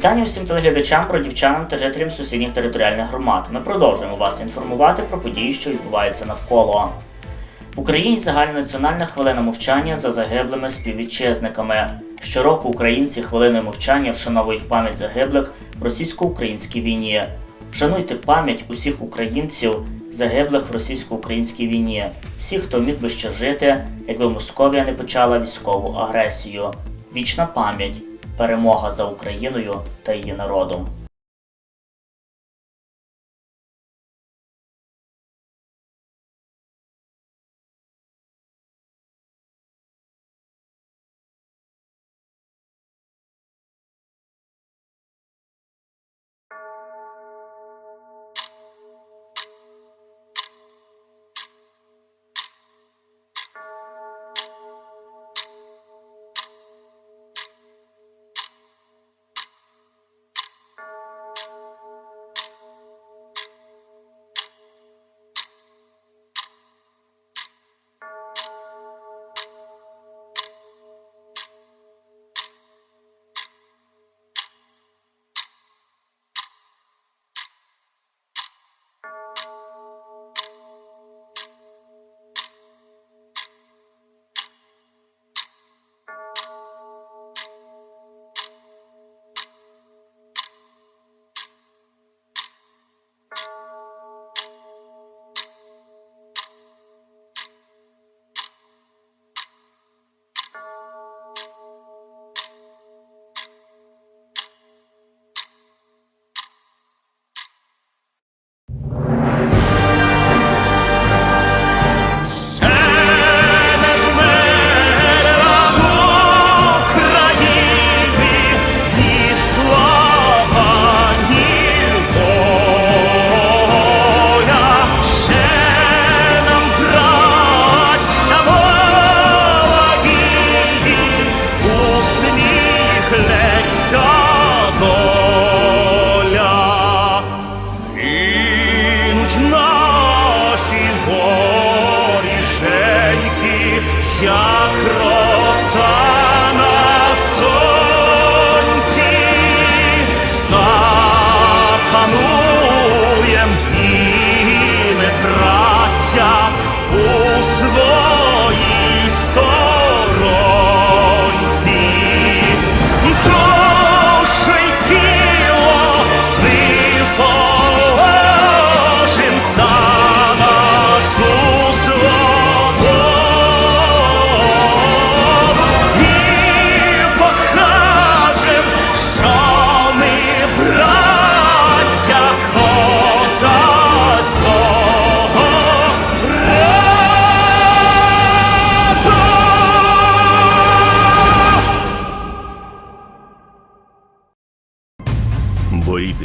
Вітання усім телеглядачам, бродівчанам та жителям сусідніх територіальних громад. Ми продовжуємо вас інформувати про події, що відбуваються навколо. В Україні загальнонаціональна хвилина мовчання за загиблими співвітчизниками. Щороку українці хвилиною мовчання вшановують пам'ять загиблих в російсько-українській війні. Вшануйте пам'ять усіх українців, загиблих в російсько-українській війні, всіх, хто міг би ще жити, якби Московія не почала військову агресію. Вічна пам'ять, перемога за Україною та її народом.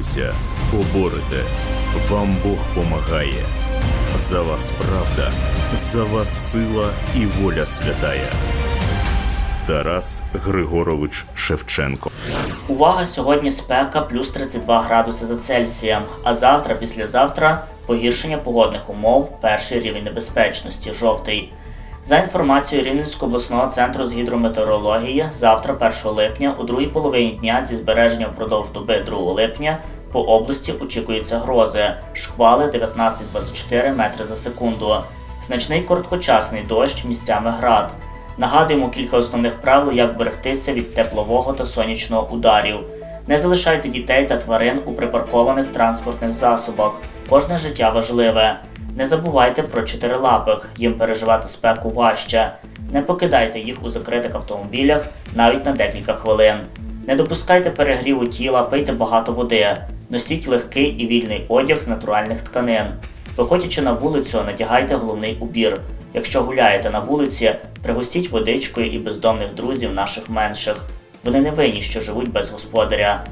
Борітеся, поборете, вам Бог помагає. За вас правда, за вас сила і воля святая. Тарас Григорович Шевченко. Увага! Сьогодні спека плюс 32 градуси за Цельсієм, а завтра, післязавтра погіршення погодних умов, перший рівень небезпечності жовтий. За інформацією Рівненського обласного центру з гідрометеорології, завтра, 1 липня, у другій половині дня зі збереженням впродовж доби 2 липня по області очікуються грози, шквали 19-24 метри за секунду, значний короткочасний дощ місцями град. Нагадуємо кілька основних правил, як берегтися від теплового та сонячного ударів. Не залишайте дітей та тварин у припаркованих транспортних засобах. Кожне життя важливе. Не забувайте про чотирилапих, їм переживати спеку важче. Не покидайте їх у закритих автомобілях навіть на декілька хвилин. Не допускайте перегріву тіла, пийте багато води. Носіть легкий і вільний одяг з натуральних тканин. Виходячи на вулицю, надягайте головний убір. Якщо гуляєте на вулиці, пригостіть водичкою і бездомних друзів наших менших. Вони не винні, що живуть без господаря.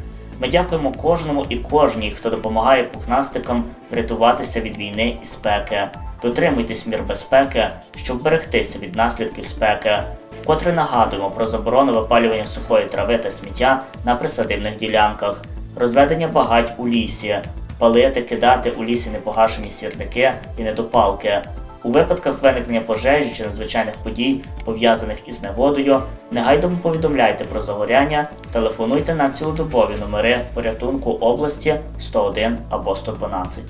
Ми дякуємо кожному і кожній, хто допомагає пухнастикам врятуватися від війни і спеки. Дотримуйтесь мір безпеки, щоб берегтися від наслідків спеки. Вкотре нагадуємо про заборону випалювання сухої трави та сміття на присадибних ділянках, розведення багать у лісі, палити, кидати у лісі непогашені сірники і недопалки. У випадках виникнення пожежі чи надзвичайних подій, пов'язаних із негодою, негайно повідомляйте про загоряння, телефонуйте на цілодобові номери порятунку області 101 або 112.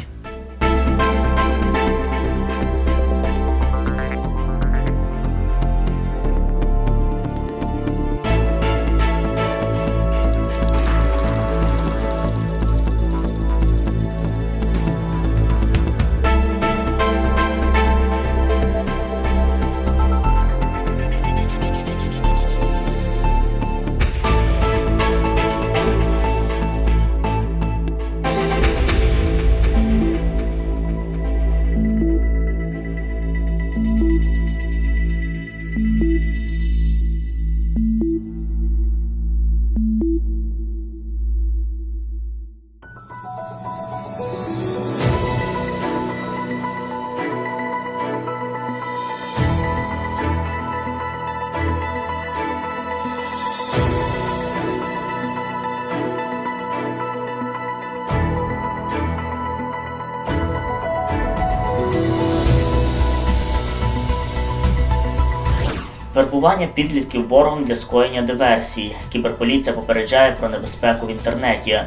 Вербування підлітків ворогом для скоєння диверсій. Кіберполіція попереджає про небезпеку в інтернеті.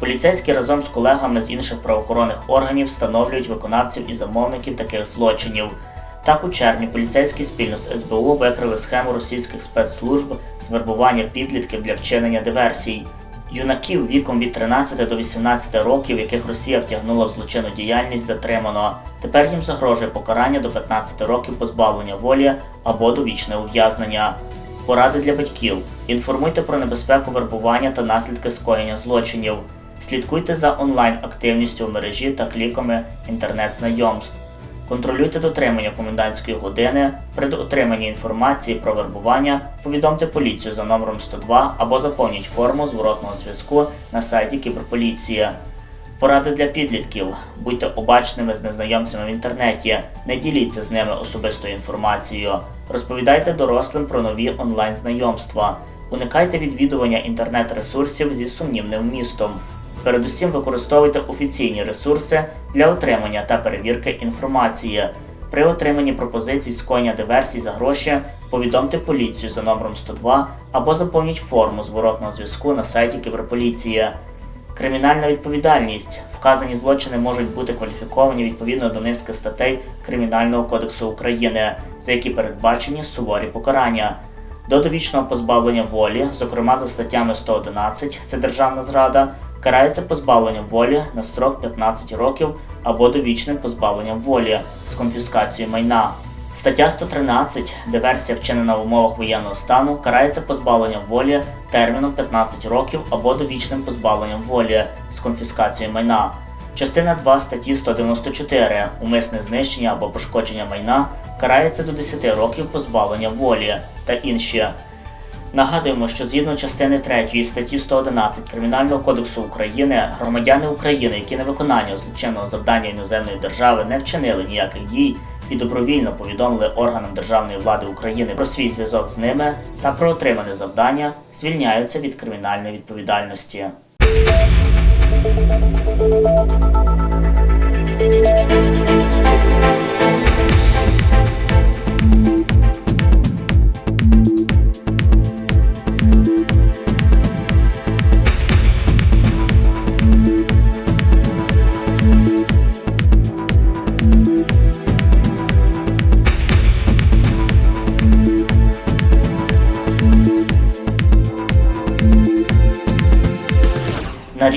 Поліцейські разом з колегами з інших правоохоронних органів встановлюють виконавців і замовників таких злочинів. Так, у червні поліцейські спільно з СБУ викрили схему російських спецслужб з вербування підлітків для вчинення диверсій. Юнаків віком від 13 до 18 років, яких Росія втягнула в злочинну діяльність, затримано. Тепер їм загрожує покарання до 15 років позбавлення волі або довічне ув'язнення. Поради для батьків: інформуйте про небезпеку вербування та наслідки скоєння злочинів. Слідкуйте за онлайн активністю в мережі та кліками інтернет-знайомств. Контролюйте дотримання комендантської години. При отриманні інформації про вербування повідомте поліцію за номером 102 або заповніть форму зворотного зв'язку на сайті Кіберполіції. Поради для підлітків. Будьте обачними з незнайомцями в інтернеті, не діліться з ними особистою інформацією. Розповідайте дорослим про нові онлайн знайомства. Уникайте відвідування інтернет-ресурсів зі сумнівним вмістом. Передусім використовуйте офіційні ресурси для отримання та перевірки інформації. При отриманні пропозицій скоєння диверсій за гроші повідомте поліцію за номером 102 або заповніть форму зворотного зв'язку на сайті Кіберполіції. Кримінальна відповідальність. Вказані злочини можуть бути кваліфіковані відповідно до низки статей Кримінального кодексу України, за які передбачені суворі покарання. До довічного позбавлення волі, зокрема за статтями 111, це державна зрада, карається позбавленням волі на строк 15 років або довічним позбавленням волі з конфіскацією майна. Стаття 113, диверсія вчинена в умовах воєнного стану, карається позбавленням волі терміном 15 років або довічним позбавленням волі з конфіскацією майна. Частина 2 статті 194 умисне знищення або пошкодження майна карається до 10 років позбавлення волі та інші. Нагадуємо, що згідно частини 3 статті 111 Кримінального кодексу України громадяни України, які на виконання злочинного завдання іноземної держави не вчинили ніяких дій і добровільно повідомили органам державної влади України про свій зв'язок з ними та про отримане завдання, звільняються від кримінальної відповідальності. На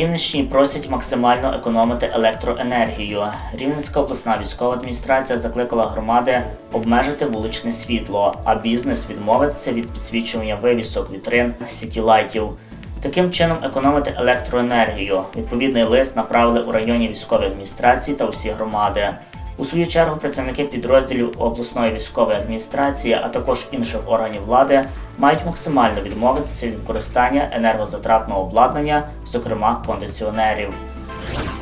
Рівненщині просять максимально економити електроенергію. Рівненська обласна військова адміністрація закликала громади обмежити вуличне світло, а бізнес відмовитися від підсвічування вивісок, вітрин, сітілайтів. Таким чином економити електроенергію. Відповідний лист направили у районні військові адміністрації та усі громади. У свою чергу працівники підрозділів обласної військової адміністрації, а також інших органів влади, мають максимально відмовитися від використання енергозатратного обладнання, зокрема кондиціонерів.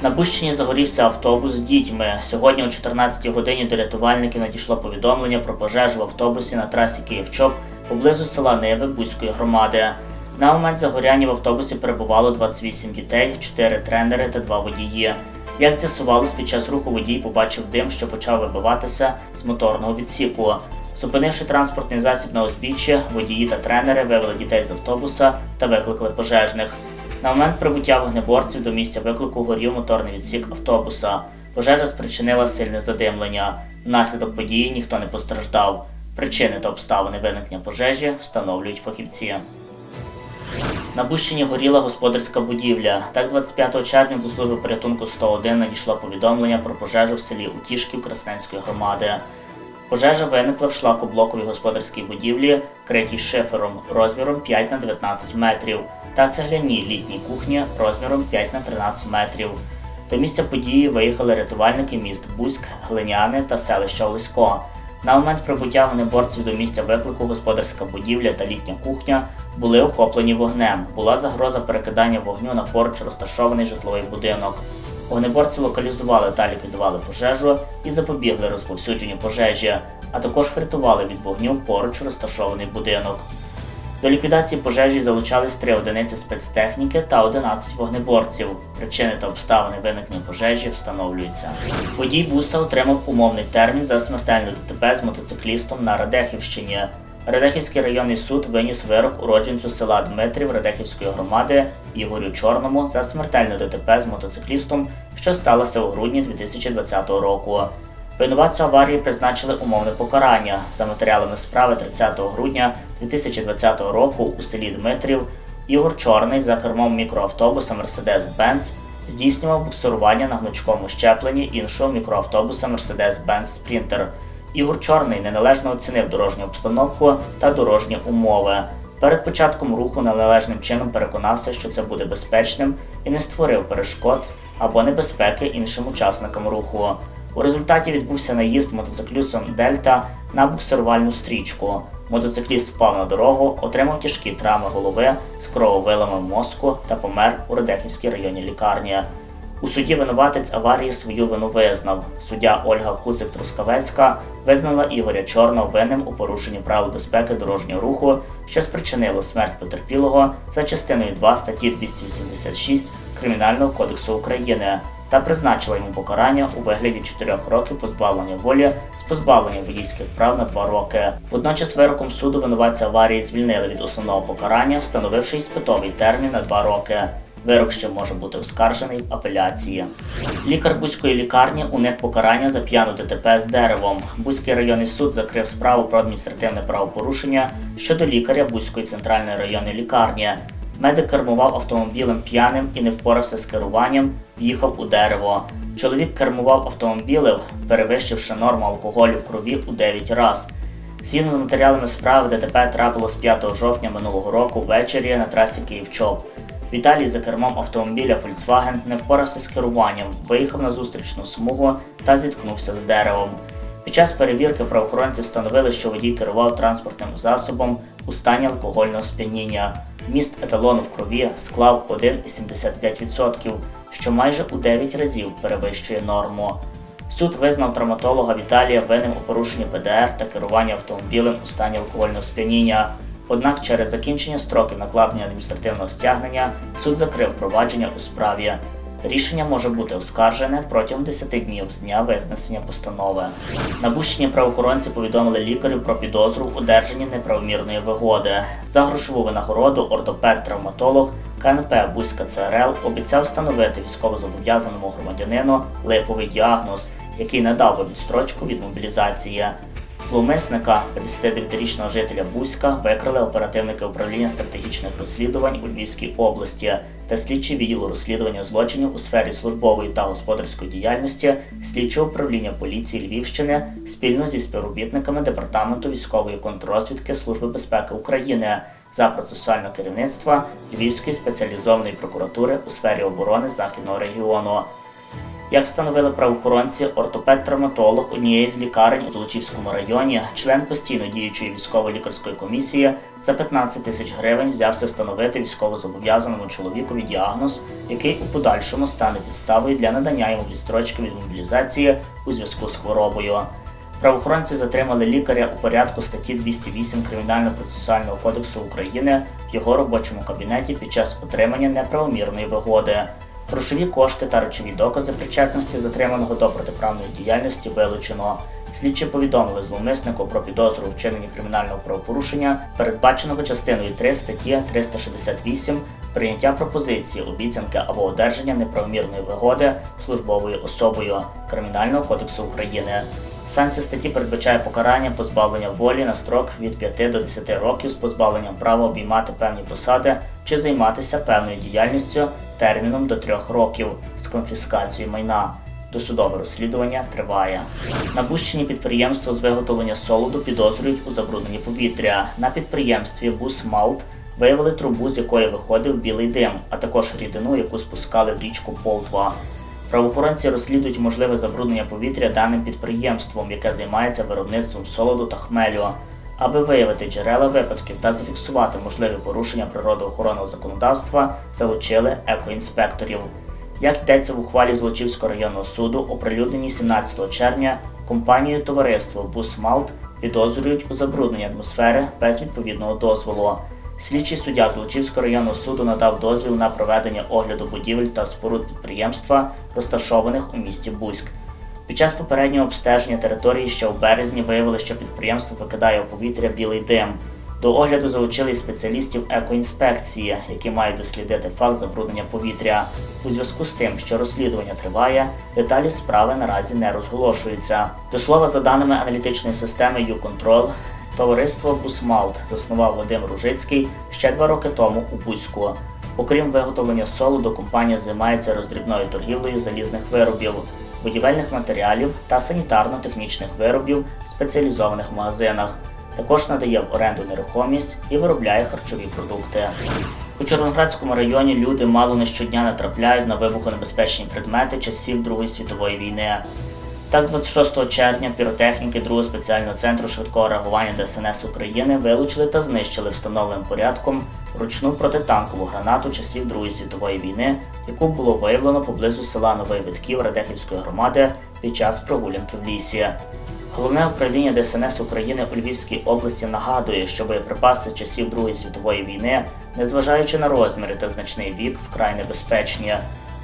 На Бущині загорівся автобус з дітьми. Сьогодні о 14 годині до рятувальників надійшло повідомлення про пожежу в автобусі на трасі Київ-Чоп поблизу села Ниви Бузької громади. На момент загоряння в автобусі перебувало 28 дітей, 4 тренери та 2 водії. Як з'ясувалось, під час руху водій побачив дим, що почав вибиватися з моторного відсіку. Зупинивши транспортний засіб на узбіччі, водії та тренери вивели дітей з автобуса та викликали пожежних. На момент прибуття вогнеборців до місця виклику горів моторний відсік автобуса. Пожежа спричинила сильне задимлення. Внаслідок події ніхто не постраждав. Причини та обставини виникнення пожежі встановлюють фахівці. На Бущині горіла господарська будівля. Так, 25 червня до служби порятунку 101 надійшло повідомлення про пожежу в селі Утішків Красненської громади. Пожежа виникла в шлакоблоковій господарській будівлі, критій шифером розміром 5 на 19 метрів, та цегляній літній кухні розміром 5 на 13 метрів. До місця події виїхали рятувальники міст Бузьк, Глиняни та селища Олесько. На момент прибуття вогнеборців до місця виклику господарська будівля та літня кухня були охоплені вогнем. Була загроза перекидання вогню на поруч розташований житловий будинок. Вогнеборці локалізували та ліквідували пожежу і запобігли розповсюдженню пожежі, а також врятували від вогню поруч розташований будинок. До ліквідації пожежі залучались три одиниці спецтехніки та 11 вогнеборців. Причини та обставини виникнення пожежі встановлюються. Водій буса отримав умовний термін за смертельну ДТП з мотоциклістом на Радехівщині. Радехівський районний суд виніс вирок уродженцю села Дмитрів Радехівської громади Ігорю Чорному за смертельну ДТП з мотоциклістом, що сталося у грудні 2020 року. Винуватцю аварії призначили умовне покарання. За матеріалами справи 30 грудня 2020 року у селі Дмитрів Ігор Чорний за кермом мікроавтобуса Mercedes-Benz здійснював буксирування на гнучкому щепленні іншого мікроавтобуса Mercedes-Benz Sprinter. Ігор Чорний неналежно оцінив дорожню обстановку та дорожні умови. Перед початком руху неналежним чином переконався, що це буде безпечним і не створив перешкод або небезпеки іншим учасникам руху. У результаті відбувся наїзд мотоциклістом Дельта на буксирувальну стрічку. Мотоцикліст впав на дорогу, отримав тяжкі травми голови з крововиламом мозку та помер у Радехівській районній лікарні. У суді винуватець аварії свою вину визнав. Суддя Ольга Куцик Трускавецька визнала Ігоря Чорного винним у порушенні правил безпеки дорожнього руху, що спричинило смерть потерпілого за частиною 2 статті 286 Кримінального кодексу України та призначила йому покарання у вигляді 4 років позбавлення волі з позбавленням водійських прав на 2 роки. Водночас вироком суду винуватця аварії звільнили від основного покарання, встановивши іспитовий термін на 2 роки. Вирок ще може бути оскаржений в апеляції. Лікар Бузької лікарні уник покарання за п'яну ДТП з деревом. Бузький районний суд закрив справу про адміністративне правопорушення щодо лікаря Бузької центральної районної лікарні. Медик кермував автомобілем п'яним і не впорався з керуванням, в'їхав у дерево. Чоловік кермував автомобілем, перевищивши норму алкоголю в крові у 9 разів. Згідно з матеріалами справи, ДТП трапилось 5 жовтня минулого року ввечері на трасі Київ-Чоп. Віталій за кермом автомобіля Volkswagen не впорався з керуванням, виїхав на зустрічну смугу та зіткнувся з деревом. Під час перевірки правоохоронці встановили, що водій керував транспортним засобом у стані алкогольного сп'яніння. Вміст еталону в крові склав 1,75%, що майже у 9 разів перевищує норму. Суд визнав травматолога Віталія винним у порушенні ПДР та керування автомобілем у стані алкогольного сп'яніння. Однак через закінчення строків накладення адміністративного стягнення суд закрив провадження у справі. Рішення може бути оскаржене протягом 10 днів з дня визнесення постанови. На Бущині правоохоронці повідомили лікарю про підозру в одержанні неправомірної вигоди. За грошову винагороду ортопед-травматолог КНП Бузька ЦРЛ обіцяв встановити військовозобов'язаному громадянину липовий діагноз, який надав би відстрочку від мобілізації. Зловмисника, 59-річного жителя Бузька, викрили оперативники управління стратегічних розслідувань у Львівській області та слідчі відділу розслідування злочинів у сфері службової та господарської діяльності слідчого управління поліції Львівщини спільно зі співробітниками департаменту військової контррозвідки Служби безпеки України за процесуального керівництва Львівської спеціалізованої прокуратури у сфері оборони західного регіону. Як встановили правоохоронці, ортопед-травматолог однієї з лікарень у Золочівському районі, член постійно діючої військово-лікарської комісії, за 15 тисяч гривень взявся встановити військовозобов'язаному чоловікові діагноз, який у подальшому стане підставою для надання йому відстрочки від мобілізації у зв'язку з хворобою. Правоохоронці затримали лікаря у порядку статті 208 Кримінально-процесуального кодексу України в його робочому кабінеті під час отримання неправомірної вигоди. Грошові кошти та речові докази причетності затриманого до протиправної діяльності вилучено. Слідчі повідомили зловмиснику про підозру у вчиненні кримінального правопорушення, передбаченого частиною 3 статті 368 прийняття пропозиції, обіцянки або одержання неправомірної вигоди службовою особою Кримінального кодексу України. Санкція статті передбачає покарання позбавлення волі на строк від 5 до 10 років з позбавленням права обіймати певні посади чи займатися певною діяльністю терміном до 3 років з конфіскацією майна. Досудове розслідування триває. На Бущині підприємство з виготовлення солоду підозрюють у забрудненні повітря. На підприємстві Бусмалт виявили трубу, з якої виходив білий дим, а також рідину, яку спускали в річку Полтва. Правоохоронці розслідують можливе забруднення повітря даним підприємством, яке займається виробництвом солоду та хмелю. Аби виявити джерела випадків та зафіксувати можливі порушення природоохоронного законодавства, залучили екоінспекторів. Як йдеться в ухвалі Злочівського районного суду, оприлюдненій 17 червня компанією товариство Бусмалт підозрюють у забрудненні атмосфери без відповідного дозволу. Слідчий суддя Злочівського районного суду надав дозвіл на проведення огляду будівель та споруд підприємства, розташованих у місті Бузьк. Під час попереднього обстеження території ще у березні виявили, що підприємство викидає у повітря білий дим. До огляду залучили спеціалістів екоінспекції, які мають дослідити факт забруднення повітря. У зв'язку з тим, що розслідування триває, деталі справи наразі не розголошуються. До слова, за даними аналітичної системи YouControl, товариство Бусмалт заснував Вадим Ружицький ще два роки тому у Бузьку. Окрім виготовлення солоду, компанія займається роздрібною торгівлею залізних виробів, будівельних матеріалів та санітарно-технічних виробів в спеціалізованих магазинах. Також надає в оренду нерухомість і виробляє харчові продукти. У Чорноградському районі люди мало не щодня натрапляють на вибухонебезпечні предмети часів Другої світової війни. Так, 26 червня піротехніки 2 спеціального центру швидкого реагування ДСНС України вилучили та знищили встановленим порядком ручну протитанкову гранату часів Другої світової війни, яку було виявлено поблизу села Новий Витків Радехівської громади під час прогулянки в лісі. Головне управління ДСНС України у Львівській області нагадує, що боєприпаси часів Другої світової війни, незважаючи на розміри та значний вік, вкрай небезпечні.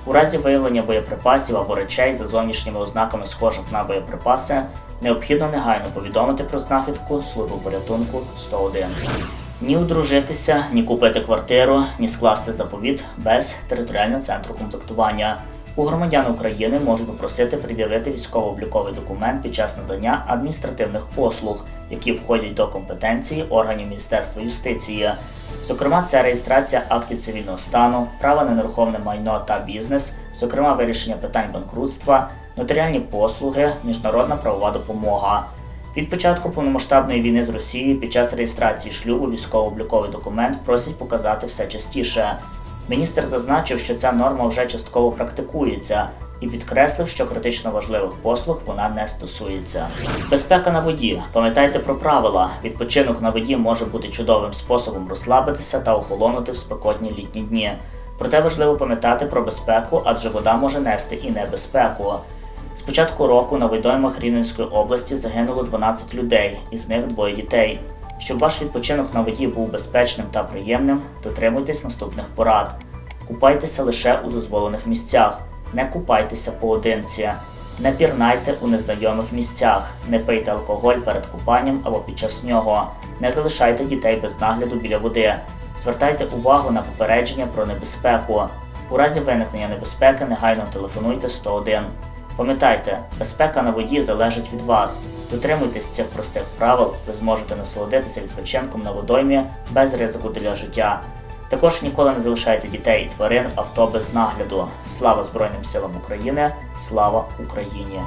У разі виявлення боєприпасів або речей за зовнішніми ознаками схожих на боєприпаси, необхідно негайно повідомити про знахідку службу порятунку 101. Ні одружитися, ні купити квартиру, ні скласти заповіт без територіального центру комплектування. У громадян України можуть попросити пред'явити військово-обліковий документ під час надання адміністративних послуг, які входять до компетенції органів Міністерства юстиції. Зокрема, це реєстрація актів цивільного стану, права на нерухоме майно та бізнес, зокрема вирішення питань банкрутства, нотаріальні послуги, міжнародна правова допомога. Від початку повномасштабної війни з Росією під час реєстрації шлюбу військово-обліковий документ просять показати все частіше. Міністр зазначив, що ця норма вже частково практикується, і підкреслив, що критично важливих послуг вона не стосується. Безпека на воді. Пам'ятайте про правила. Відпочинок на воді може бути чудовим способом розслабитися та охолонути в спекотні літні дні. Проте важливо пам'ятати про безпеку, адже вода може нести і небезпеку. З початку року на водоймах Рівненської області загинуло 12 людей, із них двоє дітей. Щоб ваш відпочинок на воді був безпечним та приємним, дотримуйтесь наступних порад. Купайтеся лише у дозволених місцях, не купайтеся поодинці, не пірнайте у незнайомих місцях, не пийте алкоголь перед купанням або під час нього, не залишайте дітей без нагляду біля води, звертайте увагу на попередження про небезпеку. У разі виникнення небезпеки негайно телефонуйте 101. Пам'ятайте, безпека на воді залежить від вас. Дотримуйтесь цих простих правил, ви зможете насолодитися відпочинком на водоймі без ризику для життя. Також ніколи не залишайте дітей і тварин авто без нагляду. Слава Збройним силам України! Слава Україні!